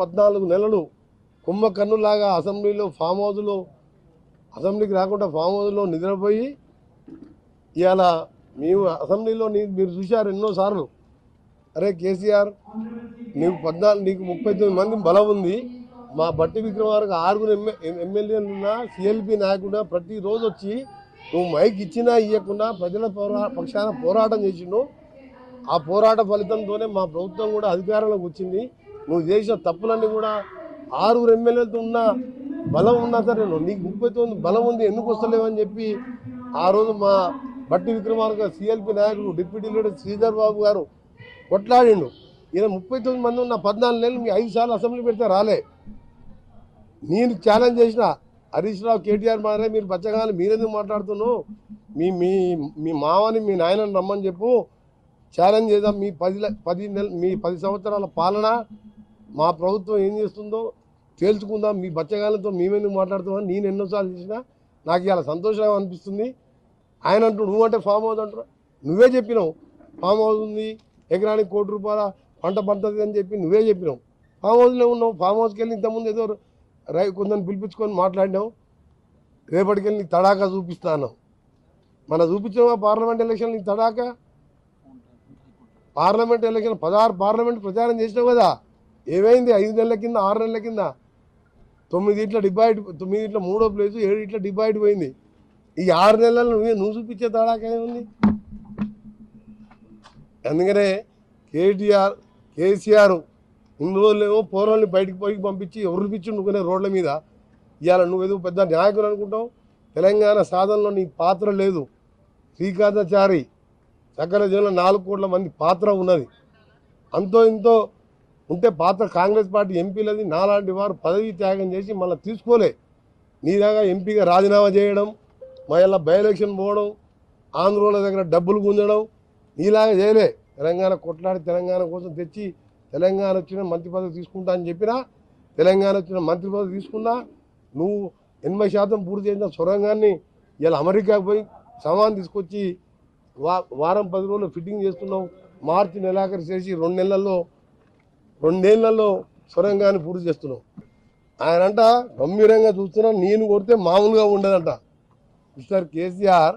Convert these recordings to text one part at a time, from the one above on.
పద్నాలుగు నెలలు కుంభకన్నులాగా అసెంబ్లీలో ఫామ్ హౌస్లో అసెంబ్లీకి రాకుండా ఫామ్ హౌస్లో నిద్రపోయి ఇవాళ మేము అసెంబ్లీలో నీ- మీరు చూశారు ఎన్నోసార్లు. అరే కేసీఆర్ నీకు పద్నాలుగు నీకు ముప్పై తొమ్మిది మంది బలం ఉంది. మా బట్టి విక్రమార్క ఆరుగురు ఎమ్మె ఎమ్మెల్యేలు సిఎల్పి నాయకుడా ప్రతిరోజు వచ్చి నువ్వు మైక్ ఇచ్చినా ఇవ్వకుండా ప్రజల పోరా పక్షాన పోరాటం చేసిండు. ఆ పోరాట ఫలితంతోనే మా ప్రభుత్వం కూడా అధికారంలోకి వచ్చింది. నువ్వు చేసిన తప్పులన్నీ కూడా ఆరుగురు ఎమ్మెల్యేలతో ఉన్న బలం ఉన్నా సరే నువ్వు నీకు ముప్పై తొమ్మిది బలం ఉంది ఎందుకు వస్తలేవని చెప్పి ఆ రోజు మా బట్టి విక్రమార్క సిఎల్పి నాయకుడు డిప్యూటీ లీడర్ శ్రీధర్ బాబు గారు కొట్లాడిండు. ఈయన ముప్పై తొమ్మిది మంది ఉన్న పద్నాలుగు నెలలు మీ ఐదు సార్లు అసెంబ్లీ పెడితే రాలే. నేను ఛాలెంజ్ చేసిన హరీష్ రావు కేటీఆర్ మారే మీరు బచ్చగాని మీరెందుకు మాట్లాడుతున్నావు? మీ మీ మీ మావని మీ నాయనని రమ్మని చెప్పు. ఛాలెంజ్ చేద్దాం మీ పది ల- పది నెల మీ పది సంవత్సరాల పాలన మా ప్రభుత్వం ఏం చేస్తుందో తేల్చుకుందాం మీ బచ్చగాలతో మేమెందుకు మాట్లాడుతామని నేను ఎన్నోసార్లు చేసినా నాకు ఇలా సంతోషం అనిపిస్తుంది. ఆయన అంటూ నువ్వు అంటే ఫామ్ హౌస్ అంటారు నువ్వే చెప్పినావు ఫామ్ హౌస్ ఉంది ఎకరానికి కోటి రూపాయల పంట పండుతుంది అని చెప్పి నువ్వే చెప్పినావు. ఫామ్ హౌస్లో ఉన్నావు ఫామ్ హౌస్కి వెళ్ళి ఇంతకుముందు ఏదో రై కొందరిని పిలిపించుకొని మాట్లాడినావు. రేపటికి వెళ్ళి నీకు తడాకా చూపిస్తాను మన చూపించావా పార్లమెంట్ ఎలక్షన్ నీకు తడాకా? పార్లమెంట్ ఎలక్షన్ పదహారు పార్లమెంట్ ప్రచారం చేసినావు కదా. ఏమైంది? ఐదు నెలల కింద ఆరు నెలల కింద? తొమ్మిది ఇట్లా డిపాయిట్ తొమ్మిది ఇట్లా మూడో ప్లేస్ ఏడు ఇట్లా డిపాయిట్ పోయింది. ఈ ఆరు నెలలు నువ్వే నువ్వు చూపించే తడాకా ఉంది అందుకనే కేటీఆర్ కేసీఆర్ ఇన్ని రోజులేమో పోరాళ్ళని బయటికి పోయి పంపించి ఎవరు పిచ్చుకునే రోడ్ల మీద? ఇవాళ నువ్వేదో పెద్ద నాయకులు అనుకుంటావు? తెలంగాణ సాధనలో నీ పాత్ర లేదు. శ్రీకాంతాచారి సకల జనంలో నాలుగు కోట్ల మంది పాత్ర ఉన్నది. అంతో ఇంతో ఉంటే పాత్ర కాంగ్రెస్ పార్టీ ఎంపీలది నాలాంటి వారు పదవి త్యాగం చేసి మళ్ళీ తీసుకోలే. నీలాగా ఎంపీగా రాజీనామా చేయడం మళ్ళీ బై ఎలక్షన్ పోవడం ఆంధ్రోల దగ్గర డబ్బులు గుంజడం నీలాగా చేయలే. తెలంగాణ కొట్లాడి తెలంగాణ కోసం తెచ్చి తెలంగాణ వచ్చిన మంత్రి పదవి తీసుకుంటా అని చెప్పినా తెలంగాణ వచ్చిన మంత్రి పదవి తీసుకున్నా నువ్వు ఎనభై శాతం పూర్తి చేసిన సొరంగాన్ని ఇలా అమెరికాకు పోయి సమాన్ తీసుకొచ్చి వా వారం పది రోజులు ఫిట్టింగ్ చేస్తున్నావు. మార్చి నెలాఖరు చేసి రెండు నెలల్లో రెండేళ్ళలో సొరంగాన్ని పూర్తి చేస్తున్నావు ఆయన అంట గంభీరంగా చూస్తున్నా నేను కొడితే మామూలుగా ఉండదంట. మిస్టర్ కేసీఆర్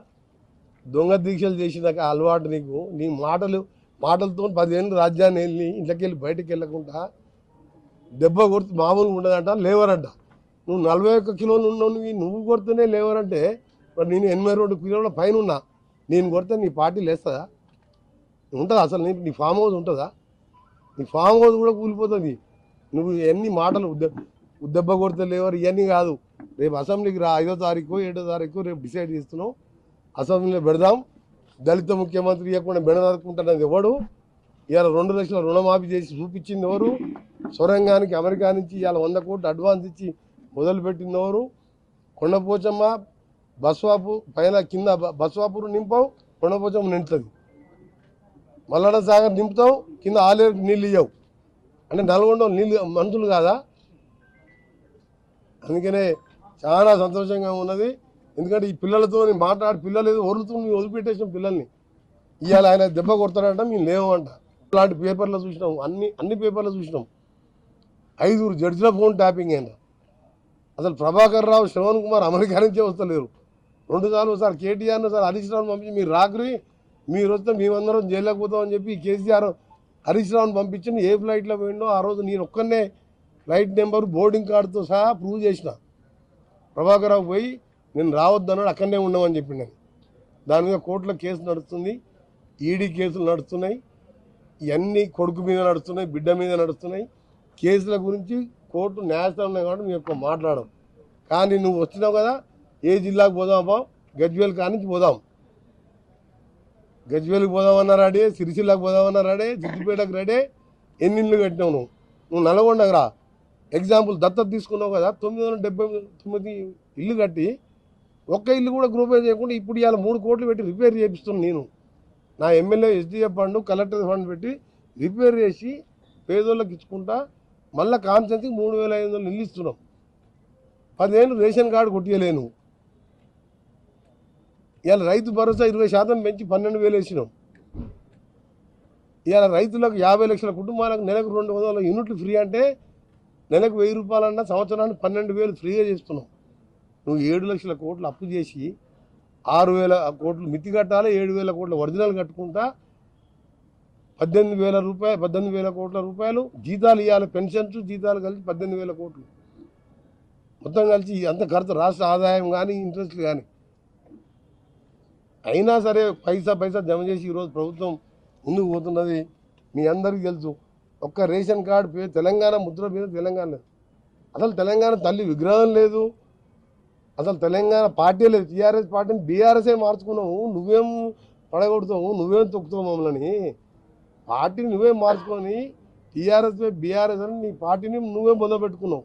దొంగ దీక్షలు చేసినాక అలవాటు నీకు. నీ మాటలు మాటలతో పదిహేను రాజ్యాన్ని వెళ్ళి ఇంట్లోకి వెళ్ళి బయటకు వెళ్ళకుండా దెబ్బ కొడితే మామూలుగా ఉండదంట లేవరంట. నువ్వు నలభై ఒక్క కిలోలు ఉన్నావు నువ్వు నువ్వు కొడితేనే లేవరంటే మరి నేను ఎనభై రెండు కిలోల పైన ఉన్నా. నేను కొడితే నీ పార్టీ లేస్తుందా? ఉంటుందా అసలు? నీ నీ ఫామ్ హౌస్ ఉంటుందా? నీ ఫామ్ హౌస్ కూడా కూలిపోతుంది. నువ్వు ఎన్ని మాటలు ఉద్ద ఉద్దెబ్బ కొడితే లేవరు ఇవన్నీ కాదు. రేపు అసెంబ్లీకి రా ఐదో తారీఖు ఏడో తారీఖు రేపు డిసైడ్ చేస్తున్నాం అసెంబ్లీలో పెడదాం. దళిత ముఖ్యమంత్రి ఇవ్వకుండా బెడదనుకుంటున్నది ఎవడు? ఇవాళ రెండు లక్షల రుణమాఫీ చేసి చూపించింది ఎవరు? సొరంగానికి అమెరికా నుంచి ఇవాళ వంద కోట్లు అడ్వాన్స్ ఇచ్చి మొదలుపెట్టింది ఎవరు? కొండపోచమ్మ బస్వాపు పైన కింద బస్వాపురు నింపావు కొండపోచమ్మ నింటుంది మల్లడ సాగర్ నింపుతాం కింద ఆలేరు నీళ్ళు ఇవ్వవు అంటే నల్గొండ నీళ్ళు మనుషులు కాదా? అందుకనే చాలా సంతోషంగా ఉన్నది. ఎందుకంటే ఈ పిల్లలతో మాట్లాడి పిల్లలు ఏదో వదులుతూ మేము వదిలిపెట్టేసిన పిల్లల్ని. ఇవాళ ఆయన దెబ్బ కొడతాడంట మేము లేవంట. ఇలాంటి పేపర్లో చూసినాం అన్ని అన్ని పేపర్లో చూసినాం. ఐదుగురు జడ్జిల ఫోన్ ట్యాపింగ్ అయినా. అసలు ప్రభాకర్ రావు శ్రవణ్ కుమార్ అమెరికా నుంచే వస్తలేరు. రెండు సార్లు ఒకసారి కేటీఆర్ను సార్ హరీష్ రావు పంపించి మీరు రాకరి మీరు వస్తే మేమందరం జైల్లోకి పోతామని చెప్పి కేసీఆర్ హరీష్ రావుని పంపించిన ఏ ఫ్లైట్లో పోయిండో ఆ రోజు నేను ఒక్కనే ఫ్లైట్ నెంబర్ బోర్డింగ్ కార్డుతో సహా ప్రూవ్ చేసిన. ప్రభాకర్రావు పోయి నేను రావద్దన్నాడు అక్కడనే ఉండమని చెప్పి నేను. దాని మీద కోర్టులో కేసు నడుస్తుంది. ఈడీ కేసులు నడుస్తున్నాయి. ఇవన్నీ కొడుకు మీద నడుస్తున్నాయి బిడ్డ మీద నడుస్తున్నాయి. కేసుల గురించి కోర్టు న్యాయస్థానం కాబట్టి మేము ఎక్కువ మాట్లాడడం. కానీ నువ్వు వచ్చినావు కదా ఏ జిల్లాకు పోదామా గజ్వేల్ కానించి పోదాం. గజ్వేల్కి పోదామన్నా రాడే సిరిసిల్లకు పోదామన్నా రాడే సిద్దిపేటకు రాడే ఎన్ని ఇళ్ళు కట్టినావు నువ్వు? నువ్వు నల్గొండకు రా. ఎగ్జాంపుల్ దత్తత తీసుకున్నావు కదా తొమ్మిది వందల డెబ్బై తొమ్మిది ఇల్లు కట్టి ఒక్క ఇల్లు కూడా గ్రూపే చేయకుండా ఇప్పుడు ఇవాళ మూడు కోట్లు పెట్టి రిపేర్ చేపిస్తున్నాను నేను. నా MLA SDF fund collector fund పెట్టి రిపేర్ చేసి పేదోళ్ళకి ఇచ్చుకుంటా మళ్ళీ కాన్సెన్స్కి మూడు వేల ఐదు వందలు నిల్లిస్తున్నాం ఇస్తున్నాం. పదిహేను రేషన్ కార్డు కొట్టియలేను ఇవాళ రైతు భరోసా ఇరవై శాతం పెంచి పన్నెండు వేలు వేసినాం. ఇవాళ రైతులకు యాభై లక్షల కుటుంబాలకు నెలకు రెండు వందల యూనిట్లు ఫ్రీ అంటే నెలకు వెయ్యి రూపాయలన్నా సంవత్సరానికి పన్నెండు వేలు ఫ్రీగా చేస్తున్నావు నువ్వు ఏడు లక్షల కోట్లు అప్పు చేసి ఆరు వేల కోట్లు మితి కట్టాలి ఏడు వేల కోట్ల ఒరిజినల్ కట్టుకుంటా పద్దెనిమిది వేల రూపాయలు పద్దెనిమిది వేల కోట్ల రూపాయలు జీతాలు ఇవ్వాలి పెన్షన్స్ జీతాలు కలిసి పద్దెనిమిది వేల కోట్లు. మొత్తం కలిసి అంత ఖర్చు రాష్ట్ర ఆదాయం కానీ ఇంట్రెస్ట్ కానీ. అయినా సరే పైసా పైసా జమ చేసి ఈరోజు ప్రభుత్వం ముందుకు పోతున్నది. మీ అందరికీ తెలుసు. ఒక్క రేషన్ కార్డు పేరు తెలంగాణ ముద్ర మీద తెలంగాణ లేదు. అసలు తెలంగాణ తల్లి విగ్రహం లేదు. అసలు తెలంగాణ పార్టీ లేదు. టీఆర్ఎస్ పార్టీని బీఆర్ఎస్ఏ మార్చుకున్నావు. నువ్వేం పడగొడతావు? నువ్వేం తొక్కుతావు మమ్మల్ని? పార్టీని నువ్వే మార్చుకొని టీఆర్ఎస్ బీఆర్ఎస్ అని నీ పార్టీని నువ్వే మొదలుపెట్టుకున్నావు.